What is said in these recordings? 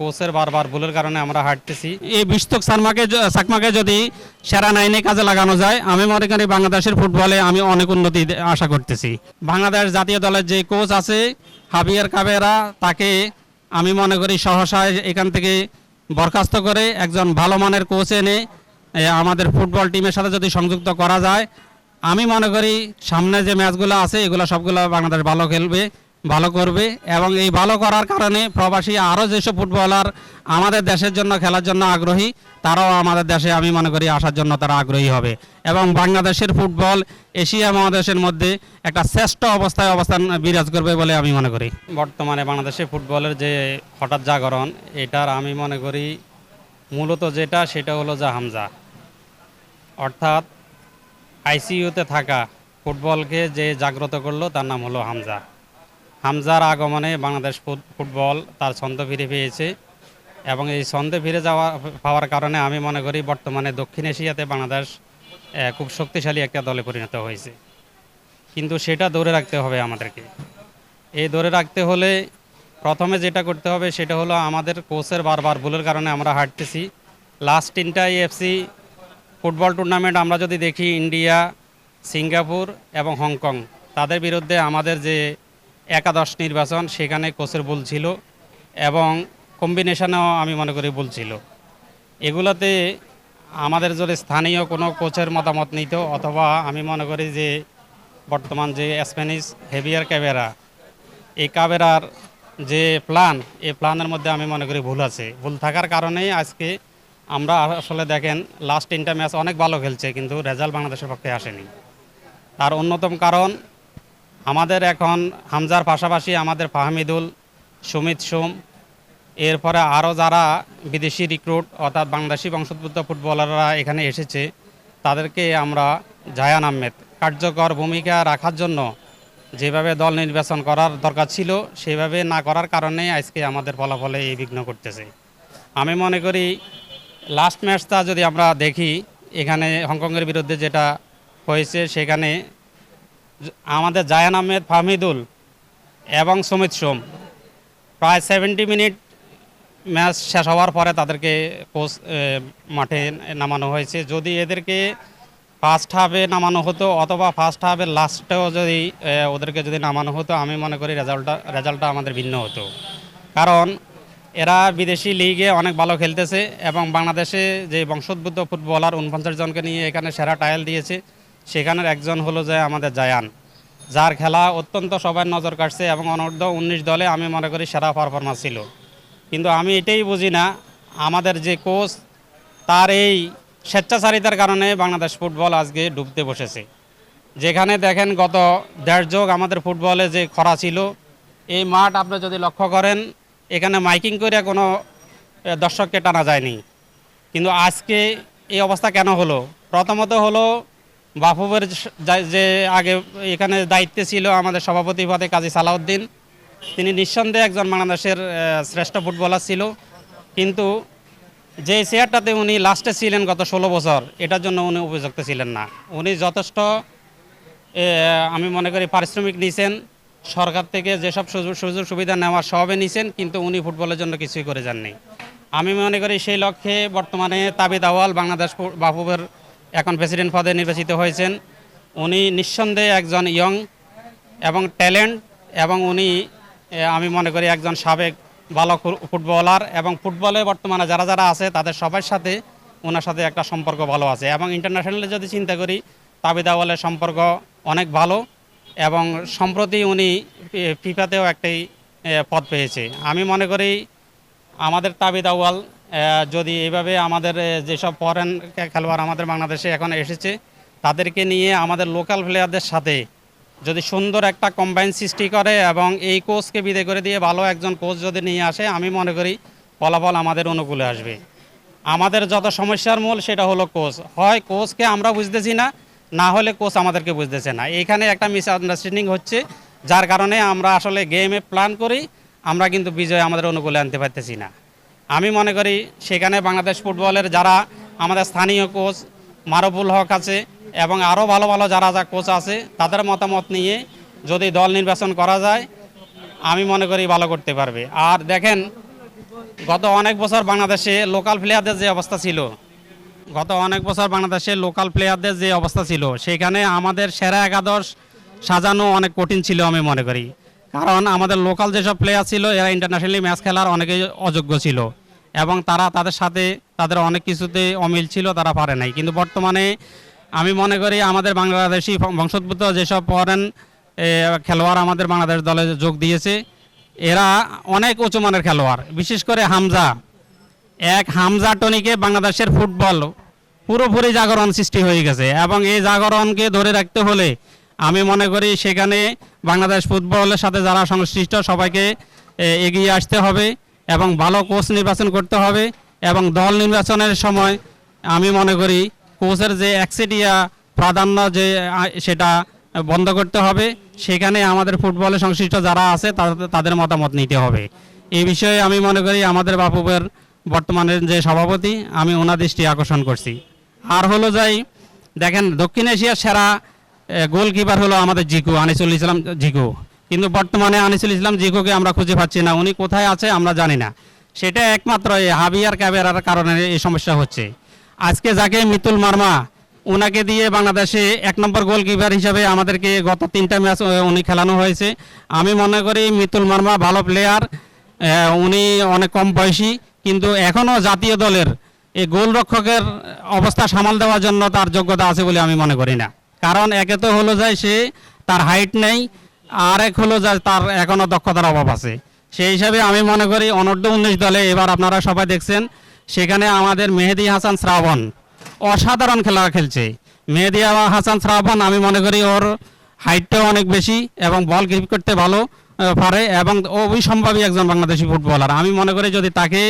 কোচের বারবার ভুলের কারণে আমরা হাঁটতেছি। এই বিস্তক সারমাকে সাকমাকে যদি সেরা নাইনে কাজে লাগানো যায়, আমি মনে করি বাংলাদেশের ফুটবলে আমি অনেক উন্নতি আশা করতেছি। বাংলাদেশ জাতীয় দলের যে কোচ আছে, হাবিয়ার কাবেরা, তাকে আমি মনে করি সহসায় এখান থেকে বরখাস্ত করে একজন ভালো মানের কোচ এনে আমাদের ফুটবল টিমের সাথে যদি সংযুক্ত করা যায়, আমি মনে করি সামনে যে ম্যাচগুলো আছে, এগুলো সবগুলো বাংলাদেশ ভালো খেলবে। ভালো করবে এবং এই ভালো করার কারণে প্রবাসী আরও যেসব ফুটবলার আমাদের দেশের জন্য খেলার জন্য আগ্রহী, তারাও আমাদের দেশে আমি মনে করি আসার জন্য তারা আগ্রহী হবে। এবং বাংলাদেশের ফুটবল এশিয়া মহাদেশের মধ্যে একটা শ্রেষ্ঠ অবস্থায় অবস্থান বিরাজ করবে বলে আমি মনে করি। বর্তমানে বাংলাদেশে ফুটবলের যে হঠাৎ জাগরণ, এটার আমি মনে করি মূলত যেটা, সেটা হলো যে হামজা। অর্থাৎ আইসিইউতে থাকা ফুটবলকে যে জাগ্রত করল, তার নাম হলো হামজা। হামজার আগমনে বাংলাদেশ ফুটবল তার ছন্দ ফিরে পেয়েছে এবং এই ছন্দে ফিরে যাওয়া, পাওয়ার কারণে আমি মনে করি বর্তমানে দক্ষিণ এশিয়াতে বাংলাদেশ খুব শক্তিশালী একটা দলে পরিণত হয়েছে। কিন্তু সেটা ধরে রাখতে হবে আমাদেরকে। এই ধরে রাখতে হলে প্রথমে যেটা করতে হবে সেটা হলো আমাদের কোচের বারবার ভুলের কারণে আমরা হাঁটতেছি লাস্ট তিনটা এফসি ফুটবল টুর্নামেন্ট আমরা যদি দেখি, ইন্ডিয়া, সিঙ্গাপুর এবং হংকং, তাদের বিরুদ্ধে আমাদের যে একাদশ নির্বাচন, সেখানে কোচের ভুল ছিল এবং কম্বিনেশনেও আমি মনে করি ভুল ছিল। এগুলোতে আমাদের যদি স্থানীয় কোনো কোচের মতামত নিত অথবা আমি মনে করি যে বর্তমান যে স্প্যানিশ হেভিয়ার ক্যাবেরা এই কাবেরার যে প্ল্যান এই প্ল্যানের মধ্যে আমি মনে করি ভুল আছে। ভুল থাকার কারণেই আজকে আমরা আসলে দেখেন লাস্ট তিনটা ম্যাচ অনেক ভালো খেলছে, কিন্তু রেজাল্ট বাংলাদেশের পক্ষে আসেনি। তার অন্যতম কারণ আমাদের এখন হামজার পাশাপাশি আমাদের ফাহমিদুল, সুমিত সোম, এরপরে আরও যারা বিদেশি রিক্রুট অর্থাৎ বাংলাদেশি বংশোদ্ভূত ফুটবলাররা এখানে এসেছে, তাদেরকে আমরা জায়ান আহমেদ, কার্যকর ভূমিকা রাখার জন্য যেভাবে দল নির্বাচন করার দরকার ছিল, সেভাবে না করার কারণে আজকে আমাদের ফলাফলে এই বিঘ্ন করতেছে আমি মনে করি লাস্ট ম্যাচটা যদি আমরা দেখি, এখানে হংকংয়ের বিরুদ্ধে যেটা হয়েছে, সেখানে আমাদের জায়ান আহমেদ, ফাহমিদুল এবং সুমিত সোম। প্রায় সেভেন্টি মিনিট ম্যাচ শেষ হওয়ার পরে তাদেরকে কোচ মাঠে নামানো হয়েছে। যদি এদেরকে ফার্স্ট হাফে নামানো হতো অথবা ফার্স্ট হাফের লাস্টেও যদি ওদেরকে যদি নামানো হতো, আমি মনে করি রেজাল্টটা রেজাল্টটা আমাদের ভিন্ন হতো। কারণ এরা বিদেশি লিগে অনেক ভালো খেলতেছে এবং বাংলাদেশে যে বংশোদ্ভূত ফুটবলার উনপঞ্চাশ জনকে নিয়ে এখানে সেরা টায়াল দিয়েছে সেখানের একজন হলো যে আমাদের জায়ান। যার খেলা অত্যন্ত সবার নজর কাটছে এবং অনূর্ধ্ব উনিশ দলে আমি মনে করি সেরা পারফরমেন্স ছিল। কিন্তু আমি এটাই বুঝি না, আমাদের যে কোচ, তার এই স্বেচ্ছাচারিতার কারণে বাংলাদেশ ফুটবল আজকে ডুবতে বসেছে। যেখানে দেখেন গত দেড় যোগ আমাদের ফুটবলে যে খরা ছিল, এই মাঠ আপনি যদি লক্ষ্য করেন, এখানে মাইকিং করে কোনো দর্শককে টানা যায়নি। কিন্তু আজকে এই অবস্থা কেন হলো? প্রথমত হলো বাফুবের যে- আগে এখানে দায়িত্বে ছিল আমাদের সভাপতি পদে কাজী সালাউদ্দিন, তিনি নিঃসন্দেহে একজন বাংলাদেশের শ্রেষ্ঠ ফুটবলার ছিল। কিন্তু যে চেয়ারটাতে উনি লাস্টে ছিলেন গত ষোলো বছর, এটার জন্য উনি উপযুক্ত ছিলেন না। উনি যথেষ্ট আমি মনে করি পারিশ্রমিক নিয়েছেন সরকার থেকে যেসব সুযোগ সুযোগ সুবিধা নেওয়া সবে নিয়েছেন কিন্তু উনি ফুটবলের জন্য কিছুই করে যাননি। আমি মনে করি সেই লক্ষ্যে বর্তমানে তাবিদ আওয়াল বাংলাদেশ বাফুবের এখন প্রেসিডেন্ট পদে নির্বাচিত হয়েছেন। উনি নিঃসন্দেহে একজন ইয়ং এবং ট্যালেন্ট এবং উনি আমি মনে করি একজন সাবেক ভালো ফুটবলার এবং ফুটবলে বর্তমানে যারা যারা আছে তাদের সবার সাথে ওনার সাথে একটা সম্পর্ক ভালো আছে। এবং ইন্টারন্যাশনালি যদি চিন্তা করি তাবিদ আওয়ালের সম্পর্ক অনেক ভালো এবং সম্প্রতি উনি ফিফাতেও একটি পদ পেয়েছে। আমি মনে করি আমাদের তাবিদ আউয়াল আহ, যদি এইভাবে আমাদের যেসব ফরেন খেলোয়াড় আমাদের বাংলাদেশে এখন এসেছে, তাদেরকে নিয়ে আমাদের লোকাল প্লেয়ারদের সাথে যদি সুন্দর একটা কম্বাইন সৃষ্টি করে এবং এই কোচকে বিদায় করে দিয়ে ভালো একজন কোচ যদি নিয়ে আসে, আমি মনে করি ফলাফল আমাদের অনুকূলে আসবে। আমাদের যত সমস্যার মূল সেটা হলো কোচ হয় কোচকে আমরা বুঝতেছি না না হলে কোচ আমাদেরকে বুঝতেছে না। এখানে একটা মিস আন্ডারস্ট্যান্ডিং হচ্ছে, যার কারণে আমরা আসলে গেমে প্ল্যান করি, আমরা কিন্তু বিজয় আমাদের অনুকূলে আনতে পারতেছি না। আমি মনে করি সেখানে বাংলাদেশ ফুটবলের যারা আমাদের স্থানীয় কোচ মারবুল হক আছে এবং আরও ভালো ভালো যারা যা কোচ আছে, তাদের মতামত নিয়ে যদি দল নির্বাচন করা যায়, আমি মনে করি ভালো করতে পারবে। আর দেখেন, গত অনেক বছর বাংলাদেশে লোকাল প্লেয়ারদের যে অবস্থা ছিল, গত অনেক বছর বাংলাদেশে লোকাল প্লেয়ারদের যে অবস্থা ছিল, সেখানে আমাদের সেরা একাদশ সাজানো অনেক কঠিন ছিল আমি মনে করি। কারণ আমাদের লোকাল যেসব প্লেয়ার ছিল, এরা ইন্টারন্যাশনালি ম্যাচ খেলার অনেকেই অযোগ্য ছিল। এবং তারা তাদের সাথে, তাদের অনেক কিছুতে অমিল ছিল, তারা পারে নাই। কিন্তু বর্তমানে আমি মনে করি আমাদের বাংলাদেশি বংশোদ্ভূত যেসব ফরেন খেলোয়াড় আমাদের বাংলাদেশ দলে যোগ দিয়েছে, এরা অনেক উঁচু মানের খেলোয়াড়। বিশেষ করে হামজা। এক হামজা টনিকে বাংলাদেশের ফুটবল পুরোপুরি জাগরণ সৃষ্টি হয়ে গেছে। এবং এই জাগরণকে ধরে রাখতে হলে আমি মনে করি সেখানে বাংলাদেশ ফুটবলের সাথে যারা সংশ্লিষ্ট, সবাইকে এগিয়ে আসতে হবে এবং ভালো কোচ নির্বাচন করতে হবে এবং দল নির্বাচনের সময় আমি মনে করি কোচের যে একচেটিয়া প্রাধান্য যে সেটা বন্ধ করতে হবে। সেখানে আমাদের ফুটবলে সংশ্লিষ্ট যারা আছে তাদের মতামত নিতে হবে। এই বিষয়ে আমি মনে করি আমাদের বাপুবের বর্তমানের যে সভাপতি, আমি ওনার দৃষ্টি আকর্ষণ করছি। আর হলো যাই, দেখেন দক্ষিণ এশিয়ার সেরা গোলকিপার হলো আমাদের জিকু, আনিসুল ইসলাম জিকু। কিন্তু বর্তমানে আনিসুল ইসলাম জিকুকে আমরা খুঁজে পাচ্ছি না। উনি কোথায় আছে আমরা জানি না। সেটা একমাত্র এই হাবিয়ার ক্যাবেরার কারণে এই সমস্যা হচ্ছে। আজকে যাকে মিতুল মার্মা ওনাকে দিয়ে বাংলাদেশে এক নম্বর গোলকিপার হিসাবে আমাদেরকে গত তিনটা ম্যাচ উনি খেলানো হয়েছে। আমি মনে করি মিতুল মার্মা ভালো প্লেয়ার উনি অনেক কম বয়সী, কিন্তু এখনও জাতীয় দলের এই গোলরক্ষকের অবস্থা সামাল দেওয়ার জন্য তার যোগ্যতা আছে বলে আমি মনে করি না। কারণ একে তো হলো যায় সে তার হাইট নেই, আর এক হলো যায় তার এখনও দক্ষতার অভাব আছে। সেই হিসাবে আমি মনে করি অনূর্ধ্ব উনিশ দলে এবার আপনারা সবাই দেখছেন, সেখানে আমাদের মেহেদি হাসান শ্রাবণ অসাধারণ খেলা খেলছে। মেহেদি হাসান শ্রাবণ আমি মনে করি ওর হাইটটাও অনেক বেশি এবং বল গ্রিপ করতে ভালো পারে এবং অবিসম্ভাবী একজন বাংলাদেশি ফুটবলার আমি মনে করি যদি তাকে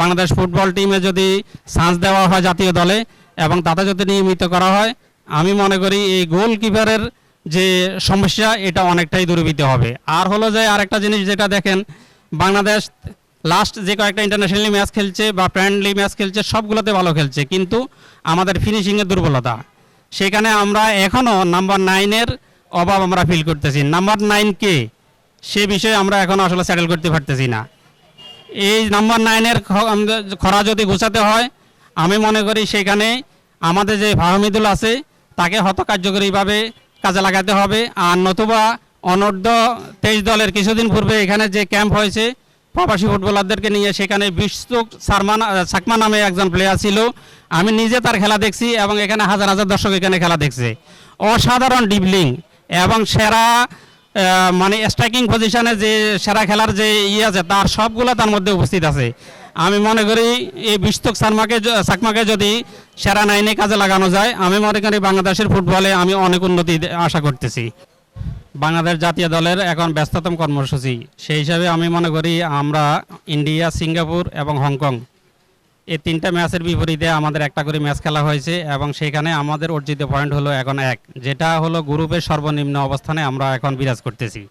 বাংলাদেশ ফুটবল টিমে যদি চান্স দেওয়া হয় জাতীয় দলে এবং তাতে যদি নিয়মিত করা হয় আমি মনে করি এই গোলকিপারের যে সমস্যা, এটা অনেকটাই দূরীভূত হবে। আর হলো যে আরেকটা জিনিস যেটা দেখেন, বাংলাদেশ লাস্ট যে কয়েকটা ইন্টারন্যাশনালি ম্যাচ খেলছে বা ফ্রেন্ডলি ম্যাচ খেলছে, সবগুলোতে ভালো খেলছে। কিন্তু আমাদের ফিনিশিংয়ের দুর্বলতা। সেখানে আমরা এখনও নাম্বার নাইনের অভাব আমরা ফিল করতেছি। নাম্বার নাইন কে? সে বিষয়ে আমরা এখনও আসলে স্যাটেল করতে পারতেছি না। এই নাম্বার নাইনের খরা যদি গুছাতে হয়, আমি মনে করি সেখানে আমাদের যে ফাহমিদুল আছে তাকে হত কার্যকরীভাবে কাজে লাগাতে হবে। আর নতুবা অনূর্ধ্ব তেইশ দলের কিছুদিন পূর্বে এখানে যে ক্যাম্প হয়েছে, প্রবাসী ফুটবলারদেরকে নিয়ে সেখানে বিশ্বক সারমান সাকমা নামে একজন প্লেয়ার ছিল। আমি নিজে তার খেলা দেখছি এবং এখানে হাজার হাজার দর্শক এখানে খেলা দেখছে। অসাধারণ ডিবলিং এবং সেরা মানে স্ট্রাইকিং পজিশনে যে সেরা খেলার যে ইয়ে আছে, তার সবগুলো তার মধ্যে উপস্থিত আছে। আমি মনে করি এই বিস্তক সারমাকে সাকমাকে যদি সেরা নাইনে কাজে লাগানো যায়, আমি মনে করি বাংলাদেশের ফুটবলে আমি অনেক উন্নতি আশা করতেছি। বাংলাদেশ জাতীয় দলের এখন ব্যস্ততম কর্মসূচি। সেই হিসাবে আমি মনে করি আমরা ইন্ডিয়া, সিঙ্গাপুর এবং হংকং এই তিনটা ম্যাচের বিপরীতে আমাদের একটা করে ম্যাচ খেলা হয়েছে এবং সেখানে আমাদের অর্জিত পয়েন্ট হলো এখন এক, যেটা হলো গ্রুপের সর্বনিম্ন অবস্থানে আমরা এখন বিরাজ করতেছি।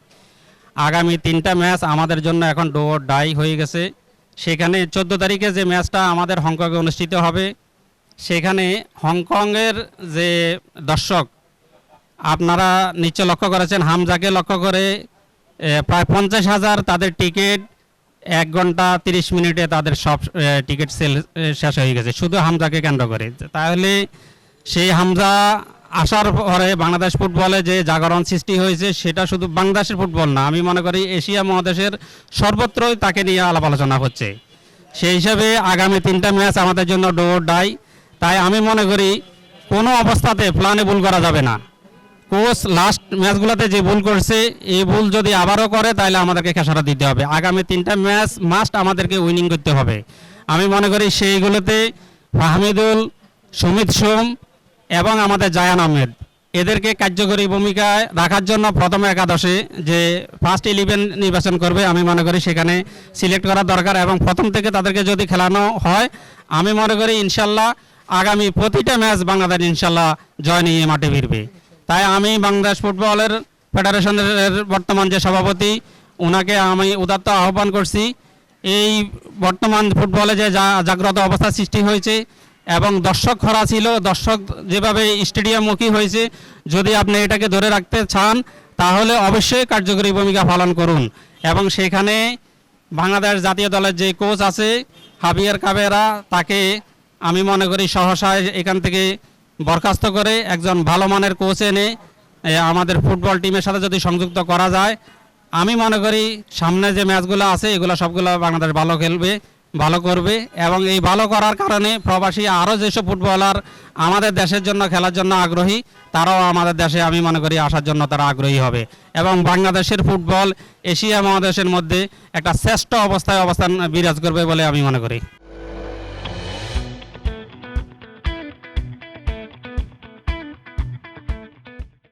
আগামী তিনটা ম্যাচ আমাদের জন্য এখন ডো, ডাই হয়ে গেছে। সেখানে চোদ্দ তারিখে যে ম্যাচটা আমাদের হংকংয়ে অনুষ্ঠিত হবে, সেখানে হংকংয়ের যে দর্শক, আপনারা নিশ্চয় লক্ষ্য করেছেন, হামজাকে লক্ষ্য করে প্রায় পঞ্চাশ হাজার তাদের টিকিট, এক ঘণ্টা তিরিশ মিনিটে তাদের সব টিকিট সেল শেষ হয়ে গেছে, শুধু হামজাকে কেন্দ্র করে। তাহলে সেই হামজা আসার পরে বাংলাদেশ ফুটবলে যে জাগরণ সৃষ্টি হয়েছে, সেটা শুধু বাংলাদেশের ফুটবল না, আমি মনে করি এশিয়া মহাদেশের সর্বত্রই তাকে নিয়ে আলাপ আলোচনা হচ্ছে। সেই হিসাবে আগামী তিনটা ম্যাচ আমাদের জন্য ডো ডাই। তাই আমি মনে করি কোনো অবস্থাতে প্ল্যানে ভুল করা যাবে না। কোচ লাস্ট ম্যাচগুলোতে যে ভুল করছে, এই ভুল যদি আবারও করে, তাহলে আমাদেরকে খেসারা দিতে হবে। আগামী তিনটা ম্যাচ মাস্ট আমাদেরকে উইনিং করতে হবে। আমি মনে করি সেইগুলোতে ফাহমিদুল, সুমিত সোম এবং আমাদের জায়ান আহমেদ। এদেরকে কার্যকরী ভূমিকায় রাখার জন্য প্রথম একাদশে যে ফার্স্ট ইলেভেন নির্বাচন করবে, আমি মনে করি সেখানে সিলেক্ট করা দরকার এবং প্রথম থেকে তাদেরকে যদি খেলানো হয়, আমি মনে করি ইনশাল্লাহ আগামী প্রতিটা ম্যাচ বাংলাদেশ ইনশাল্লাহ জয় নিয়ে মাঠে ফিরবে। তাই আমি বাংলাদেশ ফুটবলের ফেডারেশনের বর্তমান যে সভাপতি ওনাকে আমি উদাত্ত আহ্বান করছি। এই বর্তমান ফুটবলে যে জাগ্রত অবস্থা সৃষ্টি হয়েছে এবং দর্শক খরা ছিল, দর্শক যেভাবে স্টেডিয়ামমুখী হয়েছে, যদি আপনি এটাকে ধরে রাখতে চান, তাহলে অবশ্যই কার্যকরী ভূমিকা পালন করুন। এবং সেখানে বাংলাদেশ জাতীয় দলের যে কোচ আছে, হাবিয়ার কাবেরা, তাকে আমি মনে করি সহসায় এখান থেকে বরখাস্ত করে একজন ভালো মানের কোচ এনে আমাদের ফুটবল টিমের সাথে যদি সংযুক্ত করা যায়, আমি মনে করি সামনে যে ম্যাচগুলো আছে, এগুলো সবগুলো বাংলাদেশ ভালো খেলবে। ভালো করবে এবং এই ভালো করার কারণে প্রবাসী আরও যেসব ফুটবলার আমাদের দেশের জন্য খেলার জন্য আগ্রহী, তারাও আমাদের দেশে আমি মনে করি আসার জন্য তারা আগ্রহী হবে। এবং বাংলাদেশের ফুটবল এশিয়া মহাদেশের মধ্যে একটা শ্রেষ্ঠ অবস্থায় অবস্থান বিরাজ করবে বলে আমি মনে করি।